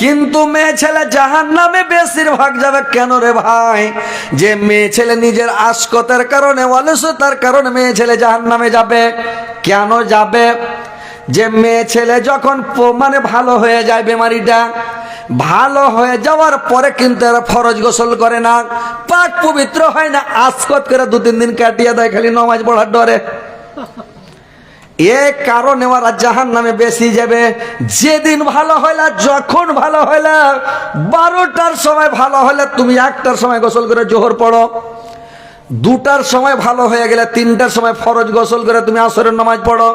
কিন্তু মেয়ে ছেলে জাহান নামে বেশিরভাগ যাবে কেন রে ভাই? যে মেয়ে ছেলে নিজের আশকতের কারণে, অলসতার কারণে মেয়ে ছেলে জাহান নামে যাবে। কেন যাবে? যে মেয়ে ছেলে যখন মানে ভালো হয়ে যায় বেমারিটা, ভালো হয়ে যাওয়ার পরে কিন্তু এরা ফরজ গোসল করে না। পাক পবিত্র হয় না আসকত করে দু তিন দিন কাটিয়ে দেয়, খালি নমাজ পড়ার ডরে। এ কারণে জাহান নামে বেশি যাবে। যেদিন ভালো হইলা, যখন ভালো হইলা, বারোটার সময় ভালো হলে তুমি একটার সময় গোসল করে জোহর পড়ো। দুটার সময় ভালো হয়ে গেলে তিনটার সময় ফরজ গোসল করে তুমি আসরের নামাজ পড়ো।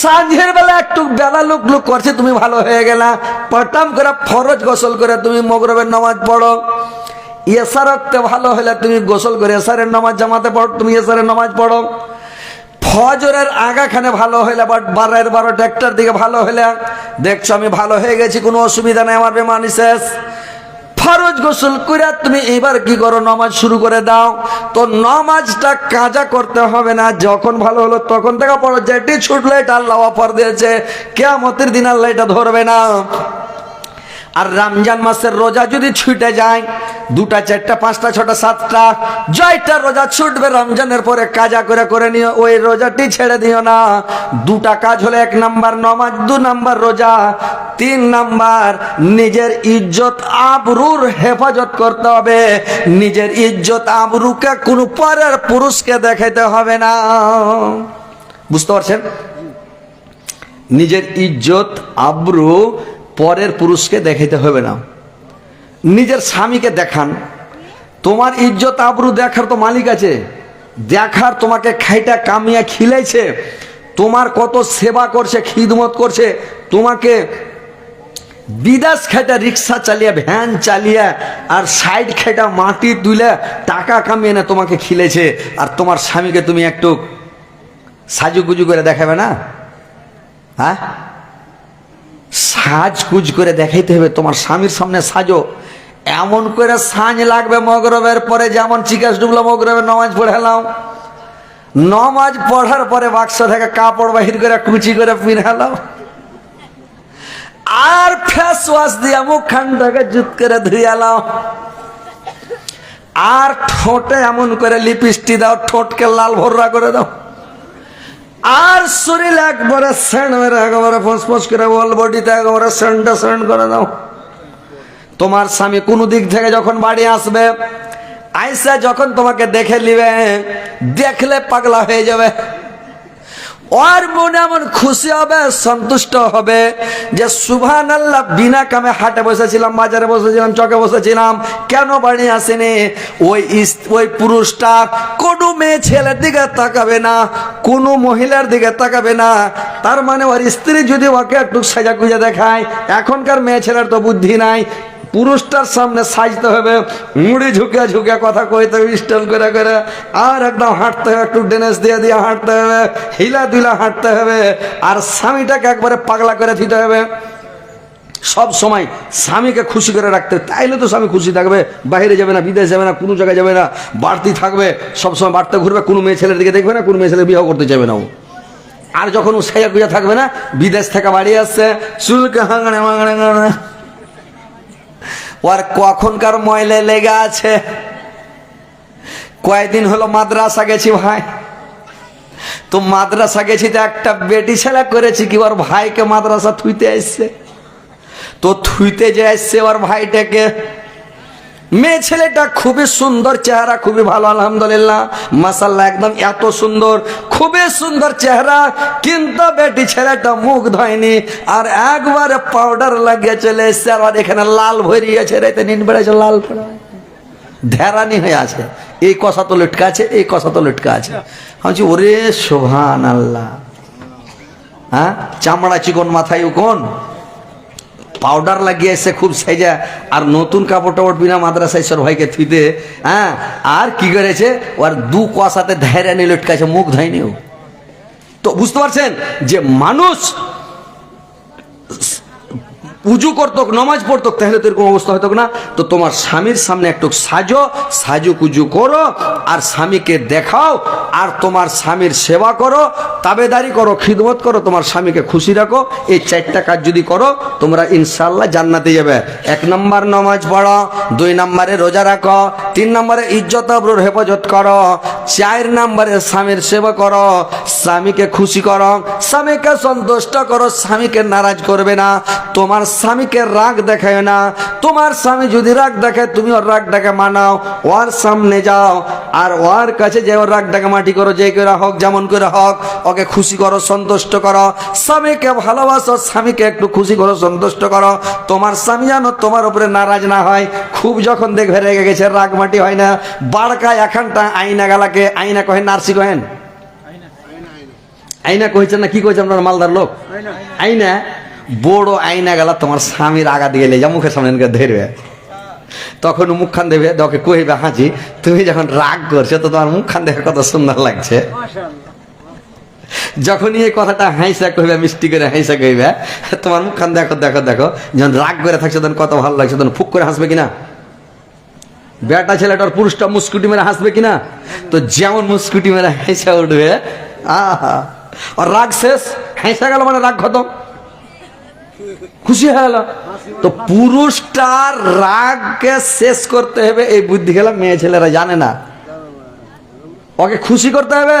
সাঁঝের বেলা একটু বেলা লুক লুক করছে, তুমি ভালো হয়ে গেলা। পটাম করে ফরজ গোসল করে তুমি মগরবের নামাজ পড়ো। এসারতে ভালো হলে তুমি গোসল করে এসারের নামাজ জামাতে পড়ো তুমি এসারের নামাজ পড়ো। ফজরের আগাখানে ভালো হইলে বাট বারের বারোটা একটার দিকে ভালো হইলে, দেখছ আমি ভালো হয়ে গেছি, কোনো অসুবিধা নেই আমার বেমানি শেষ। ফরজ গোসল করে তুমি এবার কি করো, নামাজ শুরু করে দাও। তো নামাজটা কাজা করতে হবে না, যখন ভালো হলো তখন থেকে পড়ো যেটি ছুটলো এটা আল্লাহ অফার দিয়েছে কেমতের দিন আল্লাহ এটা ধরবে না। আর রমজান মাসের রোজা যদি ছুটে যায়, দুটা, চারটা, পাঁচটা, ছটা, সাতটা জয়টা রোজা ছুটবে, রমজানের পরে কাজা করে করে নিও, ওই রোজাটি ছেড়ে দিও না। দুটা কাজ হলো এক নাম্বার নমাজ, দু নাম্বার রোজা, তিন নাম্বার নিজের ইজ্জত আবরুর হেফাজত করতে হবে। নিজের ইজ্জত আবরুকে কোনো পরের পুরুষকে দেখাইতে হবে না। বুঝতে পারছেন? নিজের ইজ্জত আব্রু পরের পুরুষকে দেখাইতে হবে না। নিজের স্বামীকে দেখান। তোমার ইজ্জত আবরু দেখার তো মালিক আছে। দেখার তোমাকে খাইটা কামিয়া খিলাইছে। তোমার কত সেবা করছে, খিদমত করছে। তোমাকে বিদেশ খাইটা রিক্সা চালিয়ে, ভ্যান চালিয়ে আর সাইড খাইটা মাটি তুলে টাকা কামিয়ে না তোমাকে খিলেছে আর তোমার স্বামীকে তুমি একটু সাজুগুজু করে দেখাবে না? হ্যাঁ? সাজকুজ করে দেখাইতে হবে, তোমার স্বামীর সামনে সাজো। এমন করে সাঁঝ লাগবে মগরবের পরে, যেমন চিকাস ডুবলো মগরবের নমাজ পড়ালাম নমাজ পড়ার পরে বাক্স থেকে কাপড় বাহির করে কুচি করে পিনালাম আর ফেস ওয়াশ দিয়ে মুখ খানটাকে জুত করে ধুয়ালাম আর ঠোঁটে এমন করে লিপস্টিক দাও, ঠোঁটকে লাল ভর্রা করে দাও। আর শরীর একবারে সেন্ড মেরে একেবারে ফসফস করে বল বডিতে একেবারে সেন্টটা সেন্ড করে দাও। তোমার স্বামী কোনো দিক থেকে যখন বাড়ি আসবে, আইসা যখন তোমাকে দেখে নিবে, দেখলে পাগলা হয়ে যাবে। ওর মনে এমন খুশি হবে, সন্তুষ্ট হবে যে সুভান আল্লাহ বিনা কামে হাটে বসেছিলাম, বাজারে বসেছিলাম, চকে বসেছিলাম, কেন বাড়ি আসেনি? ওই ওই পুরুষটা কোনো মেয়ে ছেলের দিকে তাকাবে না, কোনো মহিলার দিকে তাকাবে না। তার মানে ওর স্ত্রী যদি ওকে একটু সাজা গুজা দেখায়, এখনকার মেয়ে ছেলের তো বুদ্ধি নাই পুরুষটার সামনে সাজতে হবে, মুড়ি ঝুঁকে ঝুঁকে কথা কইতে হবে স্টাইল করে করে, আর একদম হাঁটতে হবে, একটু ডেনেস দিয়ে দিয়ে হাঁটতে হবে হিলা দুলা হাঁটতে হবে, আর স্বামীটাকে একবারে পাগলা করে দিতে হবে। সব সময় স্বামীকে খুশি করে রাখতে, তাইলে তো স্বামী খুশি থাকবে, বাইরে যাবে না, বিদেশ যাবে না, কোনো জায়গায় যাবে না, বাড়তি থাকবে, সব সময় বাড়তে ঘুরবে, কোনো মেয়ে ছেলের দিকে দেখবে না, কোনো মেয়ে ছেলে বিয়ে করতে যাবে না ও। আর যখন ও সেজা গুজা থাকবে না, বিদেশ থেকে বাড়ি আসছে, চুলকে মাঙড়ে মাঙড়ে ওর কখনকার ময়লা লেগে আছে? কয়েকদিন হলো মাদ্রাসা গেছি ভাই। তো মাদ্রাসা গেছি তো একটা বেটি ছেলে করেছি কি, ওর ভাইকে মাদ্রাসা থুইতে আসছে তো থুইতে যে আসছে ওর ভাইটাকে মেয়ে ছেলেটা খুবই সুন্দর চেহারা, খুবই ভালো, আলহামদুলিল্লাহ। মাসাল্লাহ একদম এত সুন্দর, খুবই সুন্দর চেহারা। কিন্তু বেটি ছেলেটা মুখ ধয়নি আর একবারে পাউডার লাগিয়ে চলে এসছে আর এখানে লাল ভরিয়েছে রেতে নিন বেড়েছে লাল পড়ে। ধ্যারানি হয়ে আছে। এই কষা তো লটকা আছে, এই কষা তো লটকা আছে। আমি ওরে শোভান আল্লাহ হ্যাঁ? চামড়া চিকন, মাথায় কোন? পাউডার লাগিয়ে এসে খুব সাইজা, আর নতুন কাপড় টাপড় বিনা মাদ্রাসায় সর ভাইকে থিতে হ্যাঁ? আর কি করেছে? ওর দু কষাতে নিয়ে লটকাছে মুখ ধাইনি তো বুঝতে পারছেন যে মানুষ উজু করতো, নমাজ পড়তো, তাহলে তো এরকম অবস্থা হতো না। তো তোমার স্বামীর সামনে একটু সাজো সাজু কুজু করো, আর স্বামীকে দেখাও, আর তোমার স্বামীর সেবা করো, তাবেদারি করো, খিদমত করো, তোমার স্বামীকে খুশি রাখো। এই চারটা কাজ যদি করো, তোমরা ইনশাল্লাহ জান্নাতে যাবে। এক নম্বর নমাজ পড়ো, দুই নম্বরে রোজা রাখো, তিন নম্বরে ইজ্জত হেফাজত করো। চার নাম্বারে স্বামীর সেবা করো, স্বামীকে খুশি করো, স্বামীকে সন্তুষ্ট করো, স্বামীকে নারাজ করবে না। তোমার স্বামীকে রাগ দেখায় না। তোমার স্বামী যদি রাগ দেখায় তুমি ওর রাগটাকে মানাও। ওর সামনে যাও। আর ওর কাছে যে ওর রাগটাকে মাটি করো যে করে হোক যেমন করে হোক ওকে খুশি করো সন্তুষ্ট করো। স্বামীকে ভালোবাসো স্বামীকে একটু খুশি করো সন্তুষ্ট করো। তোমার স্বামী যেন তোমার উপরে নারাজ না হয় খুব যখন দেখবে রেগে গেছে রাগ মাটি হয় না। বাড়কা এখানটা আইনা গালাকে আইনা কহেন নার্সি কহেন? আইনা কইছেন না কি কইছে আপনার মালদার লোক? আইনা। বড় আইনা গেলা তোমার স্বামীর আগা দিয়ে লে যা মুখের সামনে ধরবে। তখন মুখখান দেবে তোকে কইবে হাঁচি তুমি যখন রাগ করছ তো তোমার মুখখান দেখে কত সুন্দর লাগছে। যখনই এই কথাটা হাইসা কইবে মিষ্টি করে হাইসা কইবে তোমার মুখখান দেখো দেখো দেখো যখন রাগ করে থাকছে তখন কত ভালো লাগছে তখন ফুক করে হাসবে কিনা? বেটা ছেলেটার পুরুষটা মুস্কুটি মেরে হাসবে কিনা? তো যেমন মুস্কুটি মেরে হেসে উঠবে আহা আর রাগ শেষ হেসে গেল মানে রাগ খতম। খুশি হয়ে গেল। তো পুরুষটার রাগকে শেষ করতে হবে, এই বুদ্ধি গেলা মেয়ে ছেলেরা জানে না। ওকে খুশি করতে হবে।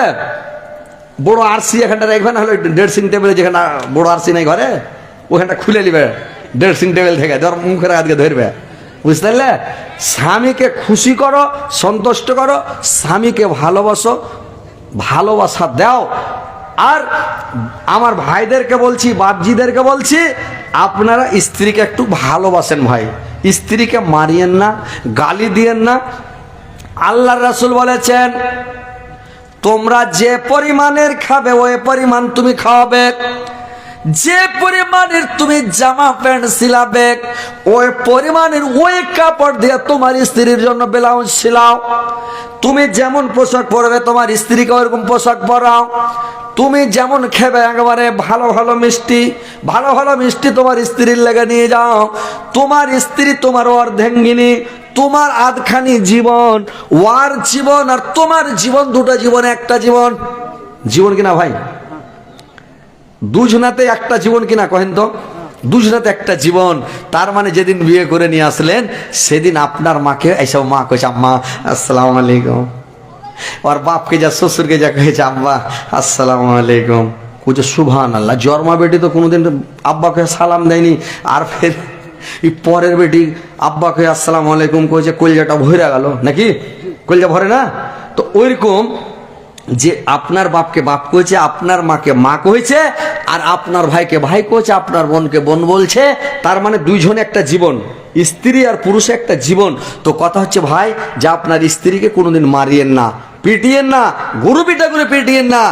বড় আরসি এখানটা রাখবে না হলে ড্রেসিং টেবিলে যেখানে বড় আরসি নাই ঘরে, ওখানটা খুলে নিবে ড্রেসিং টেবিল থেকে, ধর মুখের আজকে ধরবে। বুঝতে পারলে? স্বামীকে খুশি করো, সন্তুষ্ট করো, স্বামীকে ভালোবাসো, ভালোবাসা দাও আর আমার ভাইদেরকে বলছি, বাপজিদেরকে বলছি, আপনারা স্ত্রীকে একটু ভালোবাসেন ভাই। স্ত্রীকে মারিয়েন না, গালি দিয়েন না। আল্লাহ রাসুল বলেছেন, তোমরা যে পরিমাণের খাবে, ওই পরিমাণ তুমি খাওয়াবে। যে পরিমাণের তুমি জামা, প্যান্ট সিলাবে, ওই পরিমাণের ওই কাপড় দিয়ে তোমার স্ত্রীর জন্য ব্লাউজ সিলাও। তুমি যেমন পোশাক পরবে, তোমার স্ত্রীকে ওরকম পোশাক পরাও। তুমি যেমন খেবে একেবারে ভালো ভালো মিষ্টি, ভালো ভালো মিষ্টি তোমার স্ত্রীর লেগে নিয়ে যাও। তোমার স্ত্রী তোমার অর্ধেঙ্গিনী, তোমার আধখানি জীবন, ওয়ার জীবন আর তোমার জীবন, দুটো জীবন, একটা জীবন। জীবন কিনা ভাই? দুজনাতে একটা জীবন কিনা কহেন তো? দুজনাতে একটা জীবন। তার মানে যেদিন বিয়ে করে নিয়ে আসলেন, সেদিন আপনার মাকে এইসব মা কইছে, আম্মা, আসসালামু আলাইকুম। ওর বাপকে যা, শ্বশুরকে যা কয়েছে আব্বা আসসালামু আলাইকুম। কুছে সুভান আল্লাহ জন্মা বেটি তো কোনোদিন আব্বাকে সালাম দেয়নি, আর ফের পরের বেটি আব্বাকে আসসালামু আলাইকুম কইছে, কলজাটা ভরে গেল, নাকি? কলজা ভরে না? তো ওইরকম যে আপনার বাপকে বাপ কইছে, আপনার মাকে মা কইছে, আর আপনার ভাইকে ভাই কইছে, আপনার বোনকে বোন বলছে, তার মানে দুইজনে একটা জীবন। স্ত্রী আর পুরুষ একটা জীবন। তো কথা হচ্ছে, ভাই, যে আপনার স্ত্রীকে কোনোদিন মারিয়েন না, পিটিয়েন না, গরু পিটা করে পিটিয়েন না,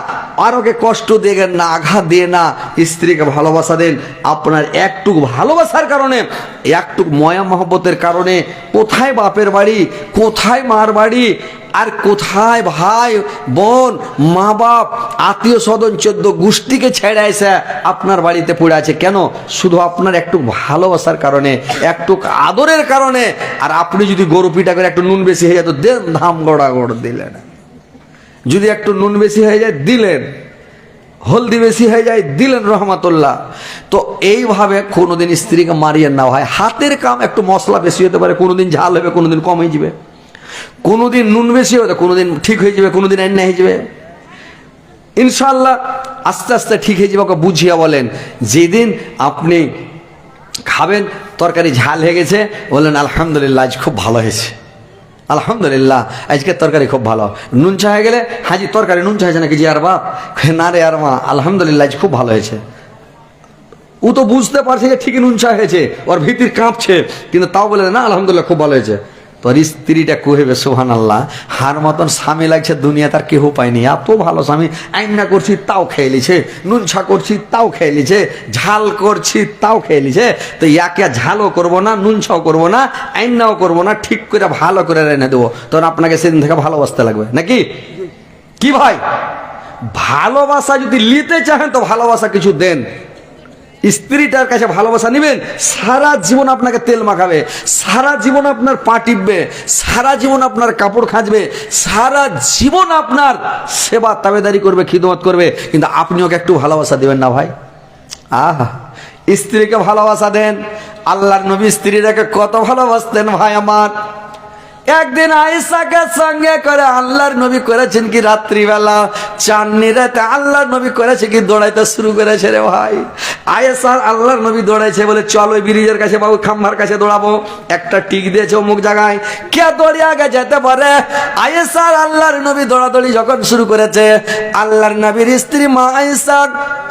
আর ওকে কষ্ট দেবেন না, আঘাত দিয়ে না, স্ত্রীকে ভালোবাসা দেন। আপনার একটুক ভালোবাসার কারণে, একটুক ময়া মহব্বতের কারণে কোথায় বাপের বাড়ি, কোথায় মার বাড়ি আর কোথায় ভাই, বোন, মা বাপ, আত্মীয় স্বজন চোদ্দ গোষ্ঠীকে ছেড়ে এসে আপনার বাড়িতে পড়ে আছে? কেন? শুধু আপনার একটু ভালোবাসার কারণে, একটু আদরের কারণে, আর আপনি যদি গরু পিটা করে একটু নুন বেশি হয়ে যেত দেন ধাম গড়া গড় দিলেন। যদি একটু নুন বেশি হয়ে যায়, দিলেন। হলদি বেশি হয়ে যায়, দিলেন রহমাতুল্লাহ। তো এইভাবে কোনোদিন স্ত্রীকে মারিয়ে না হয়। হাতের কাম একটু মশলা বেশি হতে পারে, কোনোদিন ঝাল হবে, কোনোদিন কম যাবে। কোনোদিন নুন বেশি হবে, কোনোদিন ঠিক হয়ে যাবে, কোনোদিন এন্না হয়ে যাবে। ইনশাল্লাহ আস্তে আস্তে ঠিক হয়ে যাবে, ওকে বুঝিয়া বলেন। যেদিন আপনি খাবেন, তরকারি ঝাল হয়ে গেছে বললেন আলহামদুলিল্লাহ, আজ খুব ভালো হয়েছে। আলহামদুলিল্লাহ, আজকের তরকারি খুব ভালো। নুন চা হয়ে গেলে, হাজি, তরকারি নুন চা হয়েছে নাকি? জি, আর বাপ। না রে, আর মা, আলহামদুলিল্লাহ, আজ খুব ভালো হয়েছে। ও তো বুঝতে পারছে যে ঠিকই নুন চা হয়েছে, ওর ভিতির কাঁপছে, কিন্তু তাও বলে, না, আলহামদুলিল্লাহ, খুব ভালো হয়েছে। তোর স্ত্রীটা কহেবে সোহান আল্লাহ হার মতন স্বামী লাগছে দুনিয়া তার কেহ পায়নি এত ভালো স্বামী। আইনা করছি, তাও খেয়ে লিছে নুন ছা করছি, তাও খেয়ে লিছে ঝাল করছি, তাও খেয়ে লিছে তো ইয়াকে ঝালও করব না নুন ছাও করব না, আইনাও করব না, ঠিক করে ভালো করে রেনে দেবো। তখন আপনাকে সেদিন থেকে ভালোবাসতে লাগবে। নাকি? কি ভাই? ভালোবাসা যদি নিতে চাহেন তো ভালোবাসা কিছু দেন। স্ত্রীটার কাছে ভালোবাসা নেবেন, সারা জীবন আপনাকে তেল মাখাবে, সারা জীবন আপনার পা টিপবে, সারা জীবন আপনার কাপড় খাঁচবে সারা জীবন আপনার সেবা তাবেদারি করবে, খিদমত করবে, কিন্তু আপনি ওকে একটু ভালোবাসা দেবেন না ভাই। আহা, স্ত্রীকে ভালোবাসা দেন, আল্লাহর নবী স্ত্রীটাকে কত ভালোবাসতেন ভাই আমার। একদিন আয়েশাকে সঙ্গে করে আল্লাহর নবী করেছেন কি রাত্রিবেলা? চাননি রাতে আল্লাহর নবী করেছে কি দৌড়াইতে শুরু করেছে রে ভাই। আয়েশা আল্লাহর নবী দৌড়াইছে বলে, চলো ব্রিজের কাছে বাবু খাম্বার কাছে দৌড়াবো। একটা টিক দিয়েছে অমুক জায়গায়। কে দৌড়ে আগে যেতে পারে? আয়েশার আল্লাহর নবী দৌড়াদৌড়ি যখন শুরু করেছে, আল্লাহর নবীর স্ত্রী মা আয়েশা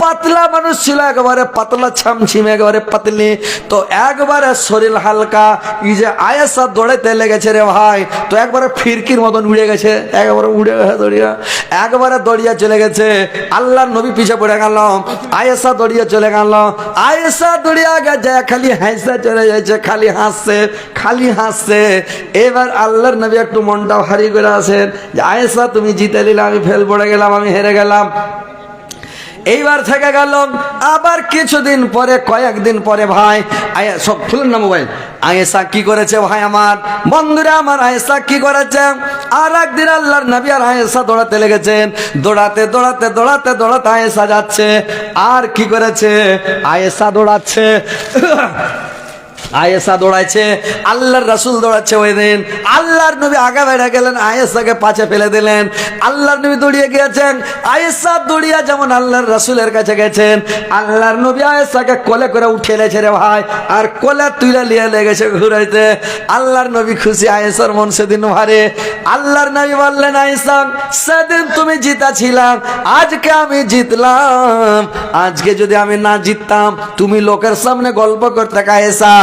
পাতলা মানুষ ছিল, একেবারে পাতলা ছামছিম, একেবারে পাতলি। তো একবারে শরীর হালকা, এই যে আয়েশা দৌড়াইতে লেগেছে রে ভাই তো একবারে ফিরকির মতন উড়ে গেছে, একবারে উড়ে গেছে দড়িয়া একবারে দড়িয়া চলে গেছে। আল্লাহর নবী পিছে পড়ে গেল আয়েশা দড়িয়ে চলে গেল আয়েশা দড়িয়া গেছে, খালি হাসতে চলে যাচ্ছে, খালি হাসছে খালি হাসছে। এবার আল্লাহর নবী একটু মনটা ভারী করে আসেন যে আয়েশা, তুমি জিতে নিলে, আমি ফেল পড়ে গেলাম, আমি হেরে গেলাম। এইবার থেকে গেল। আবার কিছুদিন পরে, কয়েকদিন পরে ভাই সব খুলুন না মোবাইল। আয়েসা কি করেছে ভাই আমার? বন্ধুরা আমার আয়েসা কি করেছে? আর একদিন আল্লাহর নবী আর আয়েসা দৌড়াতে লেগেছেন। দৌড়াতে দৌড়াতে দৌড়াতে দৌড়াতে আয়েসা যাচ্ছে। আর কি করেছে? আয়েসা দৌড়াচ্ছে। আয়েসা দৌড়াইছে, আল্লাহর রাসুল দৌড়াচ্ছে ওই দিন। আল্লাহর নবী আগা বেড়ে গেলেন আয়েসাকে পাছে ফেলে দিলেন। আল্লাহর নবী দৌড়িয়ে গিয়েছেন। আয়েসা দৌড়িয়া যেমন আল্লাহর রাসুলের কাছে গেছেন, আল্লাহর নবী আয়েসাকে কোলে করে উঠে এনেছে রে ভাই, আর কোলে তুলে লিয়ে লেগেছে ঘুরাইতে। আল্লাহর নবী খুশি আয়েসার মন সেদিন ভারে। আল্লাহর নবী বললেন আয়েসা সেদিন তুমি জিতা ছিলাম আজকে আমি জিতলাম। আজকে যদি আমি না জিততাম, তুমি লোকের সামনে গল্প করতে কায়েসা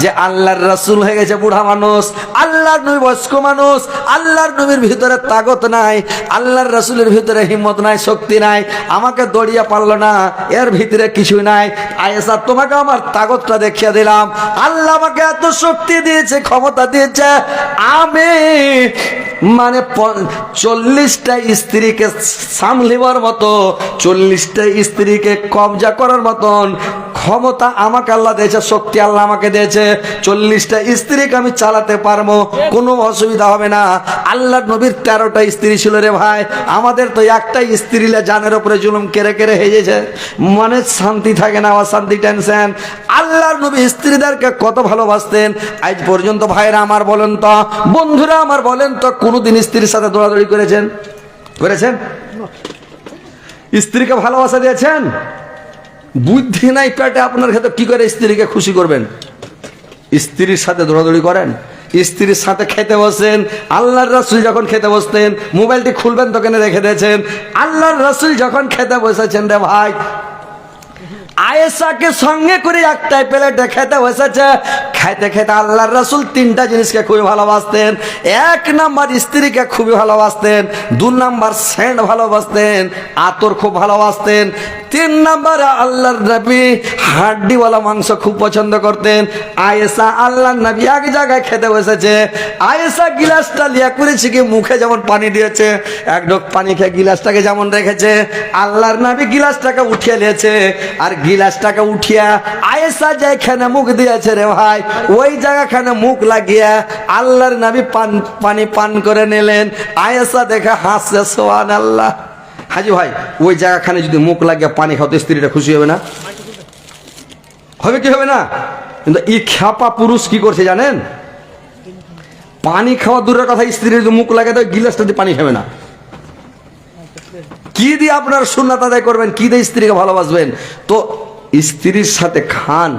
যে আল্লাহর রাসূল হয়ে গেছে বুড়া মানুষ, আল্লাহর নবী বয়স্ক মানুষ, আল্লাহর নবীর ভিতরে তাগত নাই, আল্লাহর রাসূলের ভিতরে হিম্মত নাই, শক্তি নাই, আমাকে দড়িয়ে পারল না, এর ভিতরে কিছু নাই। আয়েসা তোমাকে আমার তাগতটা দেখিয়ে দিলাম। আল্লাহ আমাকে এত শক্তি দিয়েছে, ক্ষমতা দিয়েছে, আমি মানে চল্লিশটা স্ত্রীকে সামলিবার মতো, চল্লিশটা স্ত্রীকে কবজা করার মতন ক্ষমতা আমাকে আল্লাহ দিয়েছে, শক্তি আল্লাহ আমাকে দিয়েছে। চল্লিশটা স্ত্রীকে আমি চালাতে পারব, কোনো অসুবিধা হবে না। আল্লাহ নবীর তেরোটা স্ত্রী ছিল রে ভাই। আমাদের তো একটা স্ত্রীলে জানের উপরে জুলুম কেড়ে কেড়ে গেছে মনে শান্তি থাকে না অশান্তি টেনশন। আল্লাহর নবী স্ত্রীদেরকে কত ভালোবাসতেন। আজ পর্যন্ত ভাইরা আমার বলেন তো, বন্ধুরা আমার বলেন তো, কোনোদিন স্ত্রীর সাথে দৌড়াদৌড়ি করেছেন? করেছেন? স্ত্রীকে ভালোবাসা দিয়েছেন? বুদ্ধি নাই পেটে আপনার ক্ষেত্রে কি করে স্ত্রীকে খুশি করবেন? স্ত্রীর সাথে দৌড়াদৌড়ি করেন, স্ত্রীর সাথে খেতে বসেন, আল্লাহর রসুল যখন খেতে বসতেন, মোবাইলটি খুলবেন তো কেন রেখে দিয়েছেন, আল্লাহর রসুল যখন খেতে বসেছেন রে ভাই, আয়েশাকে সঙ্গে করে একটাই প্লেটে খেতে বসেছে, খেতে খেতে আল্লাহর রসুল তিনটা জিনিসকে খুবই ভালোবাসতেন, এক নাম্বার স্ত্রীকে খুবই ভালোবাসতেন, দু নাম্বার সেন্ট ভালোবাসতেন, আতর খুব ভালোবাসতেন তিন নাম্বার আল্লাহর নবী হাড্ডিওয়ালা মাংস খুব পছন্দ করতেন। আয়েশা আল্লাহর নবী এক জায়গায় খেতে বসেছে। আয়েশা গিলাসটা লিয়া করেছে কি? মুখে যেমন পানি দিয়েছে, এক ঢোক পানি খেয়ে গিলাসটাকে যেমন রেখেছে, আল্লাহর নবী গিলাসটাকে উঠিয়ে নিয়েছে। আর গিলাসটাকে উঠিয়া আয়েশা যেখানে মুখ দিয়েছে রে ভাই, ওই জায়গাখানে মুখ লাগিয়া আল্লাহর নবী পান পানি পান করে নিলেন। আয়েশা দেখে হাসছে সোয়ান আল্লাহ হাজি ভাই, ওই জায়গাখানে যদি মুখ লাগিয়ে পানি খাওয়াতে স্ত্রীটা খুশি হবে না? হবে কি হবে না? কিন্তু এই খ্যাপা পুরুষ কি করছে জানেন? পানি খাওয়া দূরের কথা, স্ত্রীর যদি মুখ লাগে তো গিলাসটা দিয়ে পানি খাবে না। কি দিয়ে আপনার সুন্নাত আদায় করবেন? কি দিয়ে স্ত্রীকে ভালোবাসবেন? তো স্ত্রীর সাথে খান।